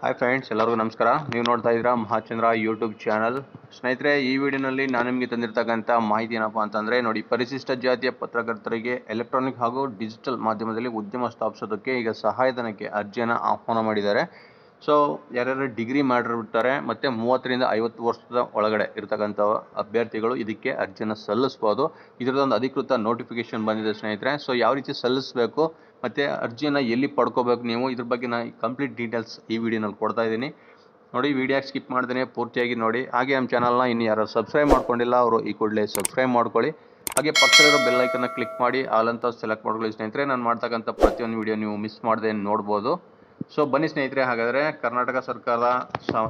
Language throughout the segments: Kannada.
ಹಾಯ್ ಫ್ರೆಂಡ್ಸ್ ಎಲ್ಲರಿಗೂ ನಮಸ್ಕಾರ. ನೀವು ನೋಡ್ತಾ ಇದ್ದೀರಾ ಮಹಾಚಂದ್ರ ಯೂಟ್ಯೂಬ್ ಚಾನಲ್ ಸ್ನೇಹಿತರೆ, ಈ ವಿಡಿಯೋನಲ್ಲಿ ನಾನು ನಿಮಗೆ ತಂದಿರತಕ್ಕಂಥ ಮಾಹಿತಿ ಏನಪ್ಪ ಅಂತಂದರೆ, ನೋಡಿ, ಪರಿಶಿಷ್ಟ ಜಾತಿಯ ಪತ್ರಕರ್ತರಿಗೆ ಎಲೆಕ್ಟ್ರಾನಿಕ್ ಹಾಗೂ ಡಿಜಿಟಲ್ ಮಾಧ್ಯಮದಲ್ಲಿ ಉದ್ಯಮ ಸ್ಥಾಪಿಸೋದಕ್ಕೆ ಈಗ ಸಹಾಯಧನಕ್ಕೆ ಅರ್ಜಿಯನ್ನು ಆಹ್ವಾನ ಮಾಡಿದ್ದಾರೆ. ಸೊ ಯಾರ್ಯಾರು ಡಿಗ್ರಿ ಮಾಡಿರ್ಬಿಡ್ತಾರೆ ಮತ್ತು ಮೂವತ್ತರಿಂದ ಐವತ್ತು ವರ್ಷದ ಒಳಗಡೆ ಇರತಕ್ಕಂಥ ಅಭ್ಯರ್ಥಿಗಳು ಇದಕ್ಕೆ ಅರ್ಜಿಯನ್ನು ಸಲ್ಲಿಸ್ಬೋದು. ಇದರದೊಂದು ಅಧಿಕೃತ ನೋಟಿಫಿಕೇಶನ್ ಬಂದಿದೆ ಸ್ನೇಹಿತರೆ. ಸೊ ಯಾವ ರೀತಿ ಸಲ್ಲಿಸಬೇಕು? ಮತ್ತು ಅರ್ಜಿಯನ್ನು ಎಲ್ಲಿ ಪಡ್ಕೋಬೇಕು ನೀವು? ಇದ್ರ ಬಗ್ಗೆ ನಾನು ಕಂಪ್ಲೀಟ್ ಡೀಟೇಲ್ಸ್ ಈ ವಿಡಿಯೋನಲ್ಲಿ ಕೊಡ್ತಾ ಇದ್ದೀನಿ. ನೋಡಿ ವಿಡಿಯೋ ಸ್ಕಿಪ್ ಮಾಡ್ದೇನೆ? ಪೂರ್ತಿಯಾಗಿ ನೋಡಿ. ಹಾಗೆ ನಮ್ಮ ಚಾನಲ್ನ ಇನ್ನು ಯಾರು ಸಬ್ಸ್ಕ್ರೈಬ್ ಮಾಡ್ಕೊಂಡಿಲ್ಲ, ಅವರು ಈ ಕೂಡಲೇ ಸಬ್ಸ್ಕ್ರೈಬ್ ಮಾಡ್ಕೊಳ್ಳಿ. ಹಾಗೆ ಪಕ್ಕದಲ್ಲಿರೋ ಬೆಲ್ಲೈಕನ್ನ ಕ್ಲಿಕ್ ಮಾಡಿ ಆಲ್ ಸೆಲೆಕ್ಟ್ ಮಾಡ್ಕೊಳ್ಳಿ. ಸ್ನೇಹಿತರೆ, ನಾನು ಮಾಡ್ತಕ್ಕಂಥ ಪ್ರತಿಯೊಂದು ವಿಡಿಯೋ ನೀವು ಮಿಸ್ ಮಾಡದೆ ನೋಡ್ಬೋದು. ಸೊ ಬನ್ನಿ ಸ್ನೇಹಿತರೆ, ಹಾಗಾದರೆ ಕರ್ನಾಟಕ ಸರ್ಕಾರ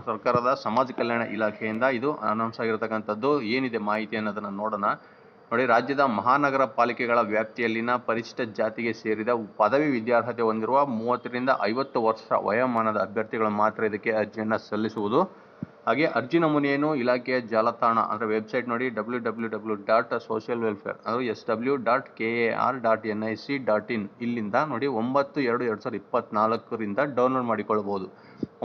ಸರ್ಕಾರದ ಸಮಾಜ ಕಲ್ಯಾಣ ಇಲಾಖೆಯಿಂದ ಇದು ಅನೌನ್ಸ್ ಆಗಿರತಕ್ಕಂಥದ್ದು. ಏನಿದೆ ಮಾಹಿತಿ ಅನ್ನೋದನ್ನು ನೋಡೋಣ. ನೋಡಿ, ರಾಜ್ಯದ ಮಹಾನಗರ ಪಾಲಿಕೆಗಳ ವ್ಯಾಪ್ತಿಯಲ್ಲಿನ ಪರಿಶಿಷ್ಟ ಜಾತಿಗೆ ಸೇರಿದ ಪದವಿ ವಿದ್ಯಾರ್ಹತೆ ಹೊಂದಿರುವ ಮೂವತ್ತರಿಂದ ಐವತ್ತು ವರ್ಷ ವಯೋಮಾನದ ಅಭ್ಯರ್ಥಿಗಳು ಮಾತ್ರ ಇದಕ್ಕೆ ಅರ್ಜಿಯನ್ನು ಸಲ್ಲಿಸುವುದು. ಹಾಗೆ ಅರ್ಜಿ ನಮೂನೆಯನ್ನು ಇಲಾಖೆಯ ಜಾಲತಾಣ, ಅಂದರೆ ವೆಬ್ಸೈಟ್ ನೋಡಿ, W W W dot social welfare ಅದು S W dot K A R dot N I C dot in ಇಲ್ಲಿಂದ ನೋಡಿ ಒಂಬತ್ತು ಎರಡು ಎರಡು ಸಾವಿರದ ಇಪ್ಪತ್ತ್ನಾಲ್ಕರಿಂದ ಡೌನ್ಲೋಡ್ ಮಾಡಿಕೊಳ್ಬೋದು.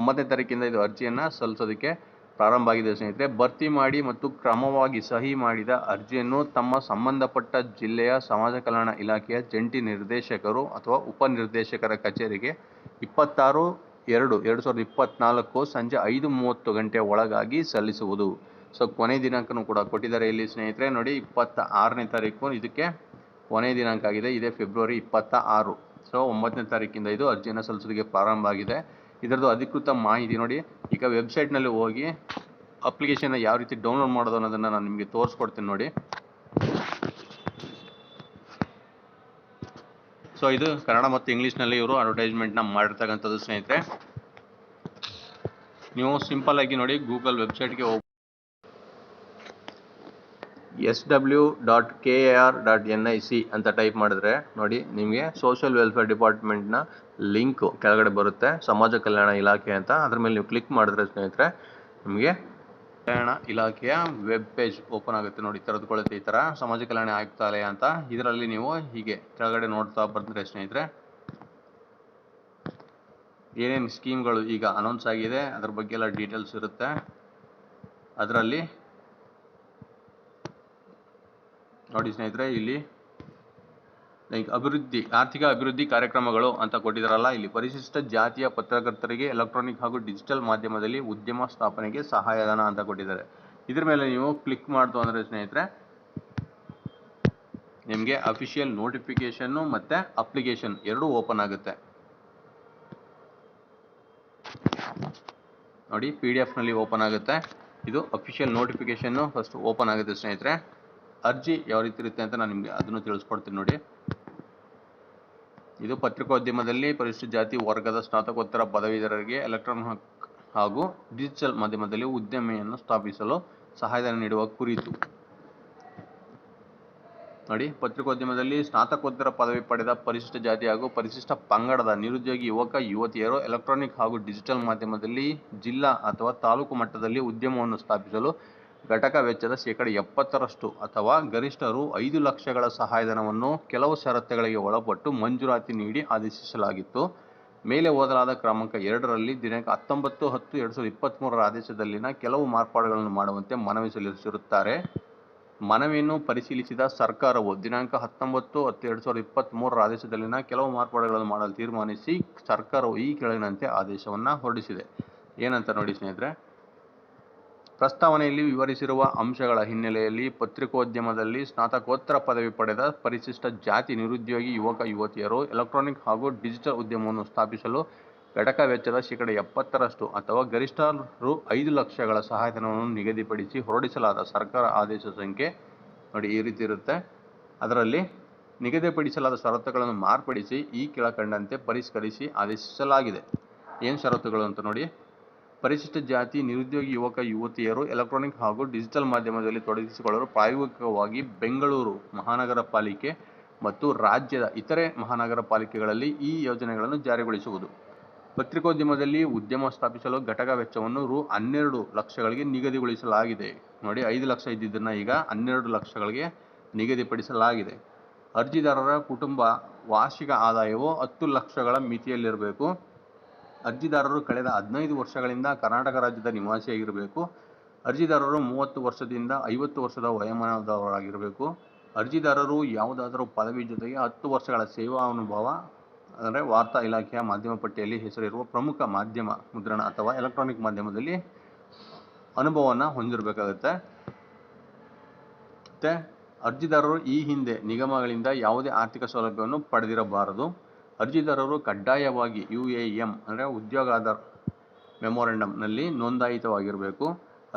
ಒಂಬತ್ತನೇ ತಾರೀಕಿಂದ ಇದು ಅರ್ಜಿಯನ್ನು ಸಲ್ಲಿಸೋದಕ್ಕೆ ಪ್ರಾರಂಭ ಆಗಿದೆ ಸ್ನೇಹಿತರೆ. ಭರ್ತಿ ಮಾಡಿ ಮತ್ತು ಕ್ರಮವಾಗಿ ಸಹಿ ಮಾಡಿದ ಅರ್ಜಿಯನ್ನು ತಮ್ಮ ಸಂಬಂಧಪಟ್ಟ ಜಿಲ್ಲೆಯ ಸಮಾಜ ಕಲ್ಯಾಣ ಇಲಾಖೆಯ ಜಂಟಿ ನಿರ್ದೇಶಕರು ಅಥವಾ ಉಪನಿರ್ದೇಶಕರ ಕಚೇರಿಗೆ ಇಪ್ಪತ್ತಾರು ಎರಡು ಎರಡು ಸಾವಿರದ ಇಪ್ಪತ್ನಾಲ್ಕು ಸಂಜೆ ಐದು ಮೂವತ್ತು ಗಂಟೆ ಒಳಗಾಗಿ ಸಲ್ಲಿಸುವುದು. ಸೊ, ಕೊನೆ ದಿನಾಂಕನೂ ಕೂಡ ಕೊಟ್ಟಿದ್ದಾರೆ ಇಲ್ಲಿ ಸ್ನೇಹಿತರೆ. ನೋಡಿ ಇಪ್ಪತ್ತ ಆರನೇ ತಾರೀಕು ಇದಕ್ಕೆ ಕೊನೆ ದಿನಾಂಕ ಆಗಿದೆ. ಇದೇ ಫೆಬ್ರವರಿ ಇಪ್ಪತ್ತ ಆರು ಸೊ, ಒಂಬತ್ತನೇ ತಾರೀಕಿಂದ ಇದು ಅರ್ಜಿಯನ್ನು ಸಲ್ಲಿಸೋದಕ್ಕೆ ಪ್ರಾರಂಭ ಆಗಿದೆ. ಇದರದ್ದು ಅಧಿಕೃತ ಮಾಹಿತಿ ನೋಡಿ. ಈಗ ವೆಬ್ಸೈಟ್ನಲ್ಲಿ ಹೋಗಿ ಅಪ್ಲಿಕೇಶನ್ನ ಯಾವ ರೀತಿ ಡೌನ್ಲೋಡ್ ಮಾಡೋದು ಅನ್ನೋದನ್ನು ನಾನು ನಿಮಗೆ ತೋರಿಸ್ಕೊಡ್ತೀನಿ ನೋಡಿ. ಸೊ ಇದು ಕನ್ನಡ ಮತ್ತು ಇಂಗ್ಲೀಷ್ನಲ್ಲಿ ಇವರು ಅಡ್ವರ್ಟೈಸ್ಮೆಂಟ್ನ ಮಾಡಿರ್ತಕ್ಕಂಥದ್ದು ಸ್ನೇಹಿತರೆ. ನೀವು ಸಿಂಪಲ್ ಆಗಿ ನೋಡಿ ಗೂಗಲ್ ವೆಬ್ಸೈಟ್ಗೆ ಹೋಗಿ S W dot K A R dot N I C ಅಂತ ಟೈಪ್ ಮಾಡಿದ್ರೆ ನೋಡಿ ನಿಮಗೆ ಸೋಷಿಯಲ್ ವೆಲ್ಫೇರ್ ಡಿಪಾರ್ಟ್ಮೆಂಟ್ನ ಲಿಂಕು ಕೆಳಗಡೆ ಬರುತ್ತೆ. ಸಮಾಜ ಕಲ್ಯಾಣ ಇಲಾಖೆ ಅಂತ. ಅದ್ರ ಮೇಲೆ ನೀವು ಕ್ಲಿಕ್ ಮಾಡಿದ್ರೆ ಸ್ನೇಹಿತರೆ, ನಿಮಗೆ ಕಲ್ಯಾಣ ಇಲಾಖೆಯ ವೆಬ್ ಪೇಜ್ ಓಪನ್ ಆಗುತ್ತೆ ನೋಡಿ. ತೆರೆದುಕೊಳ್ಳುತ್ತೆ ಈ ಥರ ಸಮಾಜ ಕಲ್ಯಾಣ ಆಯುಕ್ತಾಲಯ ಅಂತ. ಇದರಲ್ಲಿ ನೀವು ಹೀಗೆ ಕೆಳಗಡೆ ನೋಡ್ತಾ ಬಂದರೆ ಸ್ನೇಹಿತರೆ, ಏನೇನು ಸ್ಕೀಮ್ಗಳು ಈಗ ಅನೌನ್ಸ್ ಆಗಿದೆ, ಅದ್ರ ಬಗ್ಗೆ ಎಲ್ಲ ಡೀಟೇಲ್ಸ್ ಇರುತ್ತೆ. ಅದರಲ್ಲಿ ನೋಡಿ ಸ್ನೇಹಿತರೆ, ಇಲ್ಲಿ ಲೈಕ್ ಅಭಿವೃದ್ಧಿ, ಆರ್ಥಿಕ ಅಭಿವೃದ್ಧಿ ಕಾರ್ಯಕ್ರಮಗಳು ಅಂತ ಕೊಟ್ಟಿದ್ದಾರಲ್ಲ ಇಲ್ಲಿ ಪರಿಶಿಷ್ಟ ಜಾತಿಯ ಪತ್ರಕರ್ತರಿಗೆ ಎಲೆಕ್ಟ್ರಾನಿಕ್ ಹಾಗೂ ಡಿಜಿಟಲ್ ಮಾಧ್ಯಮದಲ್ಲಿ ಉದ್ಯಮ ಸ್ಥಾಪನೆಗೆ ಸಹಾಯಧನ ಅಂತ ಕೊಟ್ಟಿದ್ದಾರೆ. ಇದ್ರ ಮೇಲೆ ನೀವು ಕ್ಲಿಕ್ ಮಾಡ್ತು ಅಂದರೆ ಸ್ನೇಹಿತರೆ, ನಿಮಗೆ ಅಫಿಷಿಯಲ್ ನೋಟಿಫಿಕೇಶನ್ನು ಮತ್ತು ಅಪ್ಲಿಕೇಶನ್ ಎರಡೂ ಓಪನ್ ಆಗುತ್ತೆ. ನೋಡಿ ಪಿ ಡಿ ಎಫ್ನಲ್ಲಿ ಓಪನ್ ಆಗುತ್ತೆ. ಇದು ಅಫಿಷಿಯಲ್ ನೋಟಿಫಿಕೇಶನ್ನು ಫಸ್ಟ್ ಓಪನ್ ಆಗುತ್ತೆ ಸ್ನೇಹಿತರೆ. ಅರ್ಜಿ ಯಾವ ರೀತಿ ಇರುತ್ತೆ ಅಂತ ನಾನು ನಿಮಗೆ ಅದನ್ನು ತಿಳಿಸ್ಕೊಡ್ತೀನಿ ನೋಡಿ. ಇದು ಪತ್ರಿಕೋದ್ಯಮದಲ್ಲಿ ಪರಿಶಿಷ್ಟ ಜಾತಿ ವರ್ಗದ ಸ್ನಾತಕೋತ್ತರ ಪದವೀಧರರಿಗೆ ಎಲೆಕ್ಟ್ರಾನಿಕ್ ಹಾಗೂ ಡಿಜಿಟಲ್ ಮಾಧ್ಯಮದಲ್ಲಿ ಉದ್ಯಮೆಯನ್ನು ಸ್ಥಾಪಿಸಲು ಸಹಾಯಧನ ನೀಡುವ ಕುರಿತು. ನೋಡಿ, ಪತ್ರಿಕೋದ್ಯಮದಲ್ಲಿ ಸ್ನಾತಕೋತ್ತರ ಪದವಿ ಪಡೆದ ಪರಿಶಿಷ್ಟ ಜಾತಿ ಹಾಗೂ ಪರಿಶಿಷ್ಟ ಪಂಗಡದ ನಿರುದ್ಯೋಗಿ ಯುವಕ, ಯುವತಿಯರು ಎಲೆಕ್ಟ್ರಾನಿಕ್ ಹಾಗೂ ಡಿಜಿಟಲ್ ಮಾಧ್ಯಮದಲ್ಲಿ ಜಿಲ್ಲಾ ಅಥವಾ ತಾಲೂಕು ಮಟ್ಟದಲ್ಲಿ ಉದ್ಯಮವನ್ನು ಸ್ಥಾಪಿಸಲು ಘಟಕ ವೆಚ್ಚದ ಶೇಕಡ ಎಪ್ಪತ್ತರಷ್ಟು ಅಥವಾ ಗರಿಷ್ಠ ರು ಐದು ಲಕ್ಷಗಳ ಸಹಾಯಧನವನ್ನು ಕೆಲವು ಷರತ್ತುಗಳಿಗೆ ಒಳಪಟ್ಟು ಮಂಜೂರಾತಿ ನೀಡಿ ಆದೇಶಿಸಲಾಗಿತ್ತು. ಮೇಲೆ ಓದಲಾದ ಕ್ರಮಾಂಕ ಎರಡರಲ್ಲಿ ದಿನಾಂಕ ಹತ್ತೊಂಬತ್ತು ಹತ್ತು ಎರಡು ಸಾವಿರದ ಇಪ್ಪತ್ತ್ಮೂರರ ಆದೇಶದಲ್ಲಿನ ಕೆಲವು ಮಾರ್ಪಾಡುಗಳನ್ನು ಮಾಡುವಂತೆ ಮನವಿ ಸಲ್ಲಿಸಿರುತ್ತಾರೆ ಮನವಿಯನ್ನು ಪರಿಶೀಲಿಸಿದ ಸರ್ಕಾರವು ದಿನಾಂಕ ಹತ್ತೊಂಬತ್ತು ಹತ್ತು ಎರಡು ಸಾವಿರದ ಇಪ್ಪತ್ತ್ಮೂರರ ಆದೇಶದಲ್ಲಿನ ಕೆಲವು ಮಾರ್ಪಾಡುಗಳನ್ನು ಮಾಡಲು ತೀರ್ಮಾನಿಸಿ ಸರ್ಕಾರವು ಈ ಕೆಳಗಿನಂತೆ ಆದೇಶವನ್ನು ಹೊರಡಿಸಿದೆ. ಏನಂತ ನೋಡಿ ಸ್ನೇಹಿತರೆ? ಪ್ರಸ್ತಾವನೆಯಲ್ಲಿ ವಿವರಿಸಿರುವ ಅಂಶಗಳ ಹಿನ್ನೆಲೆಯಲ್ಲಿ ಪತ್ರಿಕೋದ್ಯಮದಲ್ಲಿ ಸ್ನಾತಕೋತ್ತರ ಪದವಿ ಪಡೆದ ಪರಿಶಿಷ್ಟ ಜಾತಿ ನಿರುದ್ಯೋಗಿ ಯುವಕ ಯುವತಿಯರು ಎಲೆಕ್ಟ್ರಾನಿಕ್ ಹಾಗೂ ಡಿಜಿಟಲ್ ಉದ್ಯಮವನ್ನು ಸ್ಥಾಪಿಸಲು ಘಟಕ ವೆಚ್ಚದ ಶೇಕಡ ಎಪ್ಪತ್ತರಷ್ಟು ಅಥವಾ ಗರಿಷ್ಠ ರು ಐದು ಲಕ್ಷಗಳ ಸಹಾಯಧನವನ್ನು ನಿಗದಿಪಡಿಸಿ ಹೊರಡಿಸಲಾದ ಸರ್ಕಾರ ಆದೇಶ ಸಂಖ್ಯೆ ನೋಡಿ ಈ ರೀತಿ ಇರುತ್ತೆ. ಅದರಲ್ಲಿ ನಿಗದಿಪಡಿಸಲಾದ ಷರತ್ತುಗಳನ್ನು ಮಾರ್ಪಡಿಸಿ ಈ ಕೆಳಕಂಡಂತೆ ಪರಿಷ್ಕರಿಸಿ ಆದೇಶಿಸಲಾಗಿದೆ. ಏನು ಷರತ್ತುಗಳು ಅಂತ ನೋಡಿ. ಪರಿಶಿಷ್ಟ ಜಾತಿ ನಿರುದ್ಯೋಗಿ ಯುವಕ, ಯುವತಿಯರು ಎಲೆಕ್ಟ್ರಾನಿಕ್ ಹಾಗೂ ಡಿಜಿಟಲ್ ಮಾಧ್ಯಮದಲ್ಲಿ ತೊಡಗಿಸಿಕೊಳ್ಳಲು ಪ್ರಾಯೋಗಿಕವಾಗಿ ಬೆಂಗಳೂರು ಮಹಾನಗರ ಪಾಲಿಕೆ ಮತ್ತು ರಾಜ್ಯದ ಇತರೆ ಮಹಾನಗರ ಪಾಲಿಕೆಗಳಲ್ಲಿ ಈ ಯೋಜನೆಗಳನ್ನು ಜಾರಿಗೊಳಿಸುವುದು. ಪತ್ರಿಕೋದ್ಯಮದಲ್ಲಿ ಉದ್ಯಮ ಸ್ಥಾಪಿಸಲು ಘಟಕ ವೆಚ್ಚವನ್ನು ರು ಹನ್ನೆರಡು ಲಕ್ಷಗಳಿಗೆ ನಿಗದಿಗೊಳಿಸಲಾಗಿದೆ. ನೋಡಿ, ಐದು ಲಕ್ಷ ಇದ್ದಿದ್ದನ್ನು ಈಗ ಹನ್ನೆರಡು ಲಕ್ಷಗಳಿಗೆ ನಿಗದಿಪಡಿಸಲಾಗಿದೆ. ಅರ್ಜಿದಾರರ ಕುಟುಂಬ ವಾರ್ಷಿಕ ಆದಾಯವು ಹತ್ತು ಲಕ್ಷಗಳ ಮಿತಿಯಲ್ಲಿರಬೇಕು. ಅರ್ಜಿದಾರರು ಕಳೆದ ಹದಿನೈದು ವರ್ಷಗಳಿಂದ ಕರ್ನಾಟಕ ರಾಜ್ಯದ ನಿವಾಸಿಯಾಗಿರಬೇಕು. ಅರ್ಜಿದಾರರು ಮೂವತ್ತು ವರ್ಷದಿಂದ ಐವತ್ತು ವರ್ಷದ ವಯೋಮಾನದವರಾಗಿರಬೇಕು. ಅರ್ಜಿದಾರರು ಯಾವುದಾದರೂ ಪದವಿ ಜೊತೆಗೆ ಹತ್ತು ವರ್ಷಗಳ ಸೇವಾ ಅನುಭವ, ಅಂದರೆ ವಾರ್ತಾ ಇಲಾಖೆಯ ಮಾಧ್ಯಮ ಪಟ್ಟಿಯಲ್ಲಿ ಹೆಸರಿರುವ ಪ್ರಮುಖ ಮಾಧ್ಯಮ ಮುದ್ರಣ ಅಥವಾ ಎಲೆಕ್ಟ್ರಾನಿಕ್ ಮಾಧ್ಯಮದಲ್ಲಿ ಅನುಭವವನ್ನು ಹೊಂದಿರಬೇಕಾಗುತ್ತೆ. ಮತ್ತು ಅರ್ಜಿದಾರರು ಈ ಹಿಂದೆ ನಿಗಮಗಳಿಂದ ಯಾವುದೇ ಆರ್ಥಿಕ ಸೌಲಭ್ಯವನ್ನು ಪಡೆದಿರಬಾರದು. ಅರ್ಜಿದಾರರು ಕಡ್ಡಾಯವಾಗಿ ಯು ಎ ಎಂ ಅಂದರೆ ಉದ್ಯೋಗಾಧಾರ್ ಮೆಮೊರೆಂಡಮ್ನಲ್ಲಿ ನೋಂದಾಯಿತವಾಗಿರಬೇಕು.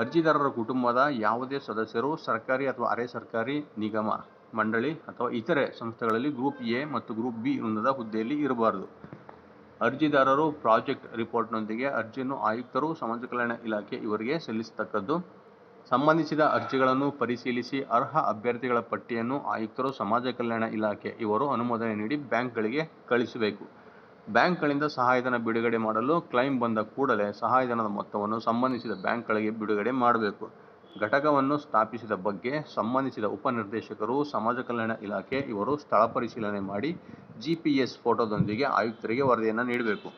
ಅರ್ಜಿದಾರರ ಕುಟುಂಬದ ಯಾವುದೇ ಸದಸ್ಯರು, ಸರ್ಕಾರಿ ಅಥವಾ ಅರೆ ಸರ್ಕಾರಿ ನಿಗಮ, ಮಂಡಳಿ ಅಥವಾ ಇತರೆ ಸಂಸ್ಥೆಗಳಲ್ಲಿ ಗ್ರೂಪ್ ಎ ಮತ್ತು ಗ್ರೂಪ್ ಬಿ ವೃಂದದ ಹುದ್ದೆಯಲ್ಲಿ ಇರಬಾರದು. ಅರ್ಜಿದಾರರು ಪ್ರಾಜೆಕ್ಟ್ ರಿಪೋರ್ಟ್ನೊಂದಿಗೆ ಅರ್ಜಿಯನ್ನು ಆಯುಕ್ತರು, ಸಮಾಜ ಕಲ್ಯಾಣ ಇಲಾಖೆ ಇವರಿಗೆ ಸಲ್ಲಿಸತಕ್ಕದ್ದು. ಸಂಬಂಧಿಸಿದ ಅರ್ಜಿಗಳನ್ನು ಪರಿಶೀಲಿಸಿ ಅರ್ಹ ಅಭ್ಯರ್ಥಿಗಳ ಪಟ್ಟಿಯನ್ನು ಆಯುಕ್ತರು ಸಮಾಜ ಕಲ್ಯಾಣ ಇಲಾಖೆ ಇವರು ಅನುಮೋದನೆ ನೀಡಿ ಬ್ಯಾಂಕ್ಗಳಿಗೆ ಕಳಿಸಬೇಕು. ಬ್ಯಾಂಕ್ಗಳಿಂದ ಸಹಾಯಧನ ಬಿಡುಗಡೆ ಮಾಡಲು ಕ್ಲೈಮ್ ಬಂದ ಕೂಡಲೇ ಸಹಾಯಧನದ ಮೊತ್ತವನ್ನು ಸಂಬಂಧಿಸಿದ ಬ್ಯಾಂಕ್ಗಳಿಗೆ ಬಿಡುಗಡೆ ಮಾಡಬೇಕು. ಘಟಕವನ್ನು ಸ್ಥಾಪಿಸಿದ ಬಗ್ಗೆ ಸಂಬಂಧಿಸಿದ ಉಪನಿರ್ದೇಶಕರು, ಸಮಾಜ ಕಲ್ಯಾಣ ಇಲಾಖೆ ಇವರು ಸ್ಥಳ ಪರಿಶೀಲನೆ ಮಾಡಿ ಜಿಪಿಎಸ್ ಫೋಟೋದೊಂದಿಗೆ ಆಯುಕ್ತರಿಗೆ ವರದಿಯನ್ನು ನೀಡಬೇಕು.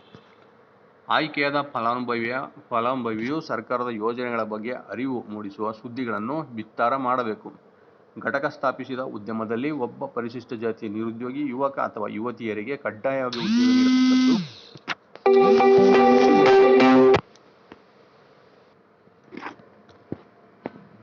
ಆಯ್ಕೆಯಾದ ಫಲಾನುಭವಿಯ ಫಲಾನುಭವಿಯು ಸರ್ಕಾರದ ಯೋಜನೆಗಳ ಬಗ್ಗೆ ಅರಿವು ಮೂಡಿಸುವ ಸುದ್ದಿಗಳನ್ನು ಬಿತ್ತಾರ ಮಾಡಬೇಕು. ಘಟಕ ಸ್ಥಾಪಿಸಿದ ಉದ್ಯಮದಲ್ಲಿ ಒಬ್ಬ ಪರಿಶಿಷ್ಟ ಜಾತಿ ನಿರುದ್ಯೋಗಿ, ಯುವಕ ಅಥವಾ ಯುವತಿಯರಿಗೆ ಕಡ್ಡಾಯವಾಗಿ ಉದ್ಯೋಗ ನೀಡತಕ್ಕದ್ದು.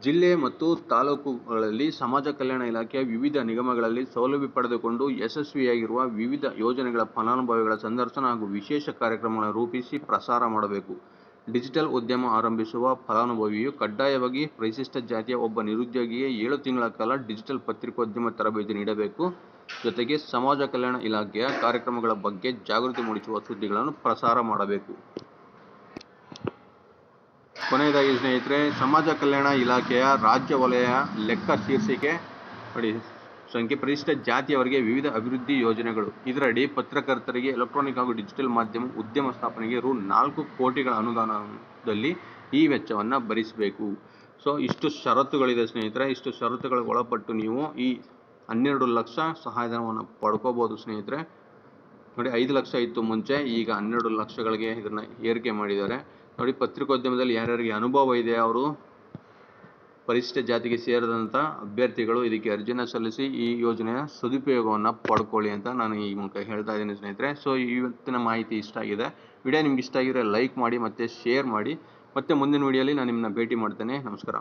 ಜಿಲ್ಲೆ ಮತ್ತು ತಾಲೂಕುಗಳಲ್ಲಿ ಸಮಾಜ ಕಲ್ಯಾಣ ಇಲಾಖೆಯ ವಿವಿಧ ನಿಗಮಗಳಲ್ಲಿ ಸೌಲಭ್ಯ ಪಡೆದುಕೊಂಡು ಯಶಸ್ವಿಯಾಗಿರುವ ವಿವಿಧ ಯೋಜನೆಗಳ ಫಲಾನುಭವಿಗಳ ಸಂದರ್ಶನ ಹಾಗೂ ವಿಶೇಷ ಕಾರ್ಯಕ್ರಮಗಳನ್ನು ರೂಪಿಸಿ ಪ್ರಸಾರ ಮಾಡಬೇಕು. ಡಿಜಿಟಲ್ ಉದ್ಯಮ ಆರಂಭಿಸುವ ಫಲಾನುಭವಿಯು ಕಡ್ಡಾಯವಾಗಿ ಪರಿಶಿಷ್ಟ ಜಾತಿಯ ಒಬ್ಬ ನಿರುದ್ಯೋಗಿಗೆ ಏಳು ತಿಂಗಳ ಕಾಲ ಡಿಜಿಟಲ್ ಪತ್ರಿಕೋದ್ಯಮ ತರಬೇತಿ ನೀಡಬೇಕು. ಜೊತೆಗೆ ಸಮಾಜ ಕಲ್ಯಾಣ ಇಲಾಖೆಯ ಕಾರ್ಯಕ್ರಮಗಳ ಬಗ್ಗೆ ಜಾಗೃತಿ ಮೂಡಿಸುವ ಸುದ್ದಿಗಳನ್ನು ಪ್ರಸಾರ ಮಾಡಬೇಕು. ಕೊನೆಯದಾಗಿ ಸ್ನೇಹಿತರೆ, ಸಮಾಜ ಕಲ್ಯಾಣ ಇಲಾಖೆಯ ರಾಜ್ಯ ವಲಯ ಲೆಕ್ಕ ಶೀರ್ಷಿಕೆ ನೋಡಿ ಸಂಖ್ಯೆ ಪರಿಶಿಷ್ಟ ಜಾತಿಯವರಿಗೆ ವಿವಿಧ ಅಭಿವೃದ್ಧಿ ಯೋಜನೆಗಳು. ಇದರಡಿ ಪತ್ರಕರ್ತರಿಗೆ ಎಲೆಕ್ಟ್ರಾನಿಕ್ ಹಾಗೂ ಡಿಜಿಟಲ್ ಮಾಧ್ಯಮ ಉದ್ಯಮ ಸ್ಥಾಪನೆಗೆ ರು ನಾಲ್ಕು ಕೋಟಿಗಳ ಅನುದಾನದಲ್ಲಿ ಈ ವೆಚ್ಚವನ್ನು ಭರಿಸಬೇಕು. ಸೊ, ಇಷ್ಟು ಷರತ್ತುಗಳಿದೆ ಸ್ನೇಹಿತರೆ. ಇಷ್ಟು ಷರತ್ತುಗಳಿಗೆ ಒಳಪಟ್ಟು ನೀವು ಈ ಹನ್ನೆರಡು ಲಕ್ಷ ಸಹಾಯಧನವನ್ನು ಪಡ್ಕೋಬೋದು ಸ್ನೇಹಿತರೆ. ನೋಡಿ, ಐದು ಲಕ್ಷ ಇತ್ತು ಮುಂಚೆ, ಈಗ ಹನ್ನೆರಡು ಲಕ್ಷಗಳಿಗೆ ಇದನ್ನು ಏರಿಕೆ ಮಾಡಿದ್ದಾರೆ. ನೋಡಿ, ಪತ್ರಿಕೋದ್ಯಮದಲ್ಲಿ ಯಾರ್ಯಾರಿಗೆ ಅನುಭವ ಇದೆ, ಅವರು ಪರಿಶಿಷ್ಟ ಜಾತಿಗೆ ಸೇರಿದಂಥ ಅಭ್ಯರ್ಥಿಗಳು ಇದಕ್ಕೆ ಅರ್ಜಿನ ಸಲ್ಲಿಸಿ ಈ ಯೋಜನೆಯ ಸದುಪಯೋಗವನ್ನು ಪಡ್ಕೊಳ್ಳಿ ಅಂತ ನಾನು ಈ ಮೂಲಕ ಹೇಳ್ತಾ ಇದ್ದೀನಿ ಸ್ನೇಹಿತರೆ. ಸೊ ಇವತ್ತಿನ ಮಾಹಿತಿ ಇಷ್ಟ ಆಗಿದೆ. ವಿಡಿಯೋ ನಿಮ್ಗೆ ಇಷ್ಟ ಆಗಿದ್ರೆ ಲೈಕ್ ಮಾಡಿ ಮತ್ತು ಶೇರ್ ಮಾಡಿ. ಮತ್ತೆ ಮುಂದಿನ ವಿಡಿಯೋಲಿ ನಾನು ನಿಮ್ಮನ್ನ ಭೇಟಿ ಮಾಡ್ತೇನೆ. ನಮಸ್ಕಾರ.